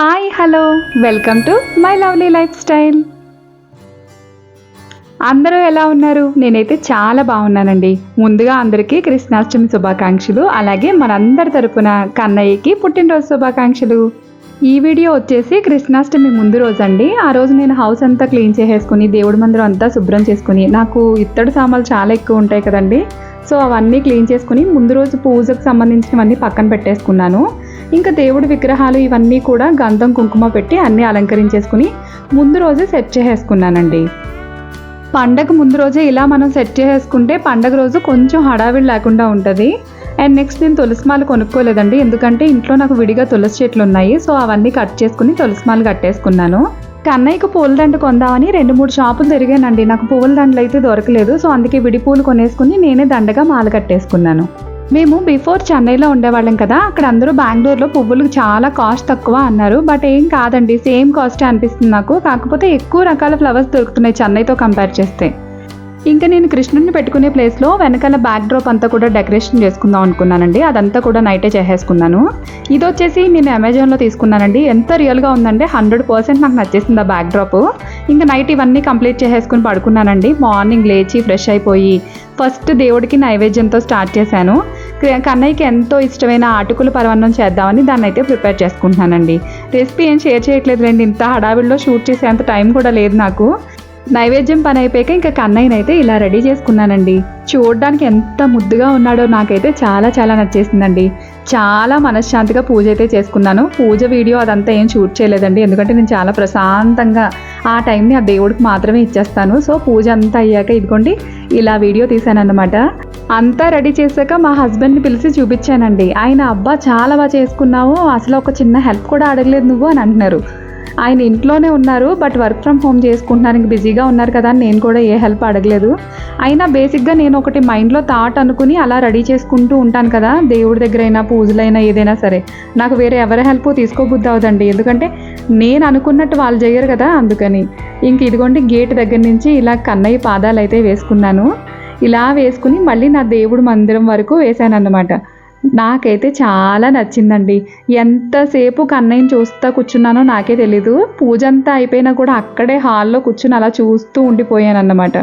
Hi hello welcome to my lovely lifestyle అందరూ ఎలా ఉన్నారు? నేనైతే చాలా బాగున్నానండి. ముందుగా అందరికీ కృష్ణాష్టమి శుభాకాంక్షలు అలాగే మనందరి తరపున కన్నయ్యకి పుట్టినరోజు శుభాకాంక్షలు. ఈ వీడియో వచ్చేసి కృష్ణాష్టమి ముందు రోజు అండి ఆ రోజు నేను హౌస్ అంతా క్లీన్ చేసేసుకుని దేవుడి మందిరం అంతా శుభ్రం చేసుకుని నాకు ఇత్తడి సామాన్లు చాలా ఎక్కువ ఉంటాయి కదండి. సో అవన్నీ క్లీన్ చేసుకుని ముందు రోజు పూజకు సంబంధించినవన్నీ పక్కన పెట్టేసుకున్నాను. ఇంకా దేవుడి విగ్రహాలు ఇవన్నీ కూడా గంధం కుంకుమ పెట్టి అన్నీ అలంకరించేసుకుని ముందు రోజే సెట్ చేసేసుకున్నానండి. పండగ ముందు రోజే ఇలా మనం సెట్ చేసేసుకుంటే పండగ రోజు కొంచెం హడావిడి లేకుండా ఉంటుంది. అండ్ నెక్స్ట్ నేను తులసిమాలు కొనుక్కోలేదండి. ఎందుకంటే ఇంట్లో నాకు విడిగా తులసి చెట్లు ఉన్నాయి. సో అవన్నీ కట్ చేసుకుని తులసిమాలు కట్టేసుకున్నాను. కన్నయ్యకు పూల దండ కొందామని రెండు మూడు షాపులు తిరిగానండి. నాకు పూల దండలు అయితే దొరకలేదు. సో అందుకే విడి పూలు కొనేసుకుని నేనే దండగా మాల కట్టేసుకున్నాను. మేము బిఫోర్ చెన్నైలో ఉండేవాళ్ళం కదా అక్కడ అందరూ బెంగళూరులో పువ్వులు చాలా కాస్ట్ తక్కువ అన్నారు. బట్ ఏం కాదండి సేమ్ కాస్టే అనిపిస్తుంది నాకు. కాకపోతే ఎక్కువ రకాల ఫ్లవర్స్ దొరుకుతున్నాయి చెన్నైతో కంపేర్ చేస్తే. ఇంకా నేను కృష్ణుడిని పెట్టుకునే ప్లేస్లో వెనకాల బ్యాక్ డ్రాప్ అంతా కూడా డెకరేషన్ చేసుకుందాం అనుకున్నానండి. అదంతా కూడా నైటే చేసేసుకున్నాను. ఇది వచ్చేసి నేను అమెజాన్లో తీసుకున్నానండి. ఎంత రియల్గా ఉందంటే హండ్రెడ్ పర్సెంట్ నాకు నచ్చేసింది ఆ బ్యాక్ డ్రాప్ ఇంకా నైట్ ఇవన్నీ కంప్లీట్ చేసేసుకుని పడుకున్నానండి. మార్నింగ్ లేచి ఫ్రెష్ అయిపోయి ఫస్ట్ దేవుడికి నైవేద్యంతో స్టార్ట్ చేశాను. కన్నయ్యకి ఎంతో ఇష్టమైన ఆటుకుల పరవన్నం చేద్దామని దాన్ని అయితే ప్రిపేర్ చేసుకుంటున్నానండి. రెసిపీ ఏం షేర్ చేయట్లేదు రండి ఇంత హడావిడిలో షూట్ చేసేంత టైం కూడా లేదు నాకు. నైవేద్యం పని అయిపోయాక ఇంకా కన్నయ్యనైతే ఇలా రెడీ చేసుకున్నానండి. చూడడానికి ఎంత ముద్దుగా ఉన్నాడో నాకైతే చాలా చాలా నచ్చేసిందండి. చాలా మనశ్శాంతిగా పూజ అయితే చేసుకున్నాను. పూజ వీడియో అదంతా ఏం షూట్ చేయలేదండి. ఎందుకంటే నేను చాలా ప్రశాంతంగా ఆ టైంని ఆ దేవుడికి మాత్రమే ఇచ్చేస్తాను. సో పూజ అంతా అయ్యాక ఇదిగోండి ఇలా వీడియో తీశానన్నమాట. అంతా రెడీ చేశాక మా హస్బెండ్ని పిలిచి చూపించానండి. ఆయన అబ్బా చాలా బాగా చేసుకున్నావు. అసలు ఒక చిన్న హెల్ప్ కూడా అడగలేదు నువ్వు అని అంటున్నారు. ఆయన ఇంట్లోనే ఉన్నారు బట్ వర్క్ ఫ్రమ్ హోమ్ చేసుకుంటున్నానికి బిజీగా ఉన్నారు కదా అని నేను కూడా ఏ హెల్ప్ అడగలేదు. అయినా బేసిక్గా నేను ఒకటి మైండ్లో థాట్ అనుకుని అలా రెడీ చేసుకుంటూ ఉంటాను కదా దేవుడి దగ్గర అయినా పూజలైనా ఏదైనా సరే. నాకు వేరే ఎవరి హెల్ప్ తీసుకోబుద్ది అవదండి ఎందుకంటే నేను అనుకున్నట్టు వాళ్ళు చేయరు కదా అందుకని. ఇంక ఇదిగోండి గేట్ దగ్గర నుంచి ఇలా కన్నయ్య పాదాలు అయితే వేసుకున్నాను. ఇలా వేసుకుని మళ్ళీ నా దేవుడు మందిరం వరకు వేశాను అన్నమాట నాకైతే చాలా నచ్చిందండి. ఎంతసేపు కన్నయ్యని చూస్తా కూర్చున్నానో నాకే తెలీదు. పూజ అంతా అయిపోయినా కూడా అక్కడే హాల్లో కూర్చుని అలా చూస్తూ ఉండిపోయాను అన్నమాట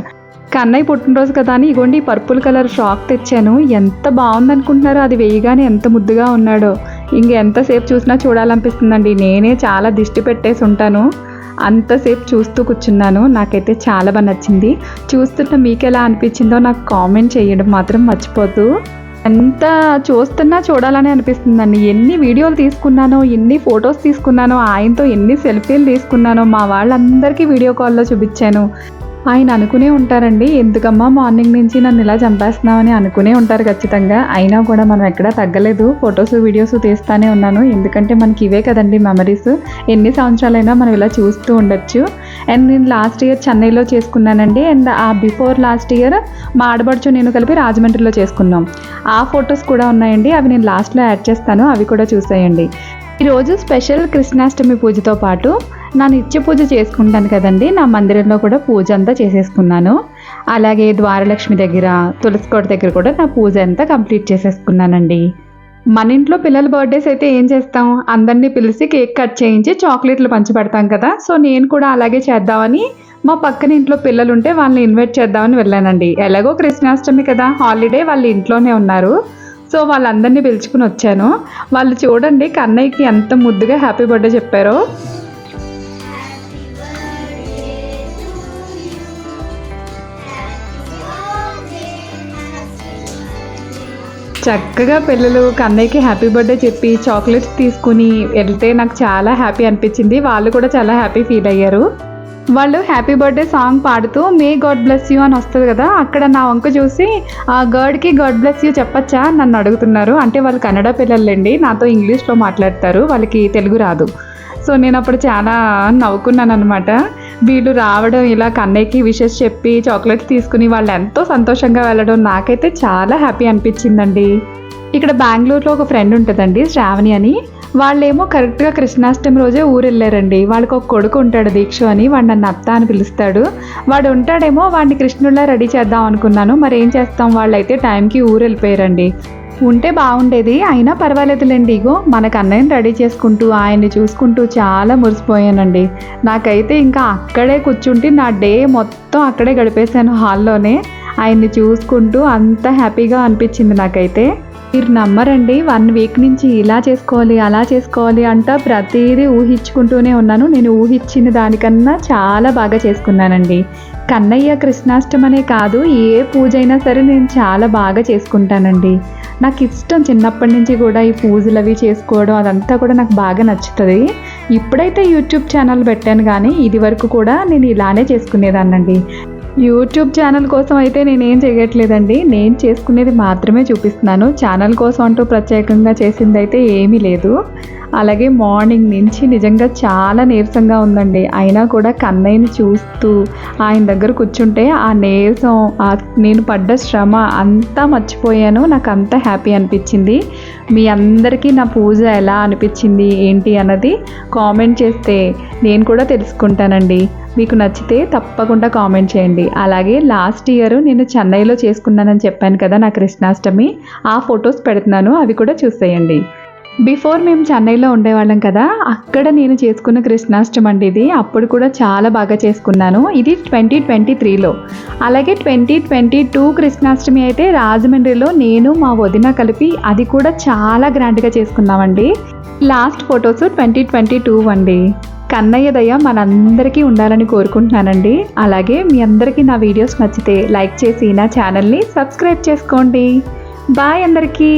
కన్నయ్య పుట్టినరోజు కదా అని ఇగోండి పర్పుల్ కలర్ ఫ్రాక్ తెచ్చాను. ఎంత బాగుందనుకుంటున్నారో అది వేయగానే ఎంత ముద్దుగా ఉన్నాడో. ఇంక ఎంతసేపు చూసినా చూడాలనిపిస్తుందండి. నేనే చాలా దిష్టి పెట్టేసి ఉంటాను. అంతసేపు చూస్తూ కూర్చున్నాను. నాకైతే చాలా బాగా నచ్చింది. చూస్తున్న మీకు ఎలా అనిపించిందో నాకు కామెంట్ చేయడం మాత్రం మర్చిపోతూ. ఎంత చూస్తున్నా చూడాలని అనిపిస్తుందండి. ఎన్ని వీడియోలు తీసుకున్నానో ఎన్ని ఫొటోస్ తీసుకున్నానో ఆయనతో ఎన్ని సెల్ఫీలు తీసుకున్నానో మా వాళ్ళందరికీ వీడియో కాల్లో చూపించాను. ఆయన అనుకునే ఉంటారండి. ఎందుకమ్మా మార్నింగ్ నుంచి నన్ను ఇలా చంపేస్తున్నామని అనుకునే ఉంటారు ఖచ్చితంగా. అయినా కూడా మనం ఎక్కడా తగ్గలేదు. ఫొటోస్ వీడియోస్ తీస్తానే ఉన్నాను. ఎందుకంటే మనకి ఇవే కదండి మెమరీస్ ఎన్ని సంవత్సరాలైనా మనం ఇలా చూస్తూ ఉండొచ్చు. అండ్ నేను లాస్ట్ ఇయర్ చెన్నైలో చేసుకున్నానండి. అండ్ ఆ బిఫోర్ లాస్ట్ ఇయర్ మా ఆడబడుచు నేను కలిపి రాజమండ్రిలో చేసుకున్నాం. ఆ ఫొటోస్ కూడా ఉన్నాయండి. అవి నేను లాస్ట్లో యాడ్ చేస్తాను. అవి కూడా చూసేయండి. ఈరోజు స్పెషల్ కృష్ణాష్టమి పూజతో పాటు నా నిత్య పూజ చేసుకుంటాను కదండి. నా మందిరంలో కూడా పూజ అంతా చేసేసుకున్నాను. అలాగే ద్వారలక్ష్మి దగ్గర తులసికోట దగ్గర కూడా నా పూజ అంతా కంప్లీట్ చేసేసుకున్నానండి. మన ఇంట్లో పిల్లల బర్త్డేస్ అయితే ఏం చేస్తాం? అందరినీ పిలిచి కేక్ కట్ చేయించి చాక్లెట్లు పంచిపెడతాం కదా. సో నేను కూడా అలాగే చేద్దామని మా పక్కన ఇంట్లో పిల్లలు ఉంటే వాళ్ళని ఇన్వైట్ చేద్దామని వెళ్ళానండి. ఎలాగో కృష్ణాష్టమి కదా హాలిడే వాళ్ళు ఇంట్లోనే ఉన్నారు. సో వాళ్ళందరినీ పిలుచుకుని వచ్చాను. వాళ్ళు చూడండి కన్నయ్యకి ఎంత ముద్దుగా హ్యాపీ బర్త్డే చెప్పారో. చక్కగా పిల్లలు కన్నయ్యకి హ్యాపీ బర్త్డే చెప్పి చాక్లెట్స్ తీసుకుని వెళ్తే నాకు చాలా హ్యాపీ అనిపించింది. వాళ్ళు కూడా చాలా హ్యాపీ ఫీల్ అయ్యారు. వాళ్ళు హ్యాపీ బర్త్డే సాంగ్ పాడుతూ మే గాడ్ బ్లెస్ యూ అని వస్తుంది కదా అక్కడ నా వంక చూసి ఆ గర్డ్కి గాడ్ బ్లెస్ యూ చెప్పచ్చా నన్ను అడుగుతున్నారు. అంటే వాళ్ళు కన్నడ పిల్లలండి నాతో ఇంగ్లీష్లో మాట్లాడతారు వాళ్ళకి తెలుగు రాదు. సో నేను అప్పుడు చాలా నవ్వుకున్నాను అనమాట వీళ్ళు రావడం ఇలా కన్నయ్యకి విషెస్ చెప్పి చాక్లెట్స్ తీసుకుని వాళ్ళు ఎంతో సంతోషంగా వెళ్ళడం నాకైతే చాలా హ్యాపీ అనిపించిందండి. ఇక్కడ బెంగళూరులో ఒక ఫ్రెండ్ ఉంటుందండి శ్రావణి అని. వాళ్ళేమో కరెక్ట్గా కృష్ణాష్టమి రోజే ఊరు వెళ్ళారండి వాళ్ళకి ఒక కొడుకు ఉంటాడు దీక్ష అని వాడు నన్ను అత్త అని పిలుస్తాడు. వాడు ఉంటాడేమో వాడిని కృష్ణుడిలా రెడీ చేద్దాం అనుకున్నాను. మరి ఏం చేస్తాం? వాళ్ళు అయితే టైంకి ఊరు వెళ్ళిపోయారండి ఉంటే బాగుండేది. అయినా పర్వాలేదులేండి ఇగో మనకు అన్నయ్యని రెడీ చేసుకుంటూ ఆయన్ని చూసుకుంటూ చాలా మురిసిపోయానండి. నాకైతే ఇంకా అక్కడే కూర్చుంటే నా డే మొత్తం అక్కడే గడిపేశాను హాల్లోనే. ఆయన్ని చూసుకుంటూ అంత హ్యాపీగా అనిపించింది నాకైతే. మీరు నమ్మరండి వన్ వీక్ నుంచి ఇలా చేసుకోవాలి అలా చేసుకోవాలి అంట ప్రతిదీ ఊహించుకుంటూనే ఉన్నాను. నేను ఊహించిన దానికన్నా చాలా బాగా చేసుకున్నానండి. కన్నయ్య కృష్ణాష్టమనే కాదు ఏ పూజ అయినా సరే నేను చాలా బాగా చేసుకుంటానండి. నాకు ఇష్టం చిన్నప్పటి నుంచి కూడా ఈ పూజలు అవి చేసుకోవడం అదంతా కూడా నాకు బాగా నచ్చుతుంది. ఇప్పుడైతే యూట్యూబ్ ఛానల్ పెట్టాను కానీ ఇది వరకు కూడా నేను ఇలానే చేసుకునేదాన్నండి. యూట్యూబ్ ఛానల్ కోసం అయితే నేనేం చేయట్లేదండి. నేను చేసుకునేది మాత్రమే చూపిస్తున్నాను. ఛానల్ కోసం అంటూ ప్రత్యేకంగా చేసింది అయితే ఏమీ లేదు. అలాగే మార్నింగ్ నుంచి నిజంగా చాలా నీరసంగా ఉందండి. అయినా కూడా కన్నయ్యని చూస్తూ ఆయన దగ్గర కూర్చుంటే ఆ నీరసం ఆ నేను పడ్డ శ్రమ అంతా మర్చిపోయాను. నాకు అంత హ్యాపీ అనిపించింది. మీ అందరికీ నా పూజ ఎలా అనిపించింది ఏంటి అన్నది కామెంట్ చేస్తే నేను కూడా తెలుసుకుంటానండి. మీకు నచ్చితే తప్పకుండా కామెంట్ చేయండి. అలాగే లాస్ట్ ఇయర్ నేను చెన్నైలో చేసుకున్నానని చెప్పాను కదా నా కృష్ణాష్టమి ఆ ఫొటోస్ పెడుతున్నాను అవి కూడా చూసేయండి. బిఫోర్ మేము చెన్నైలో ఉండేవాళ్ళం కదా అక్కడ నేను చేసుకున్న కృష్ణాష్టమి అండి ఇది. అప్పుడు కూడా చాలా బాగా చేసుకున్నాను. ఇది ట్వంటీ ట్వంటీ త్రీలో. అలాగే ట్వంటీ ట్వంటీ టూ కృష్ణాష్టమి అయితే రాజమండ్రిలో నేను మా వదిన కలిపి అది కూడా చాలా గ్రాండ్గా చేసుకున్నామండి. Last photos twenty twenty two అండి. కన్నయ్య దయ మనందరికీ ఉండాలని కోరుకుంటున్నానండి. అలాగే మీ అందరికీ నా వీడియోస్ నచ్చితే లైక్ చేసి నా ఛానల్ని సబ్స్క్రైబ్ చేసుకోండి. బాయ్ అందరికీ.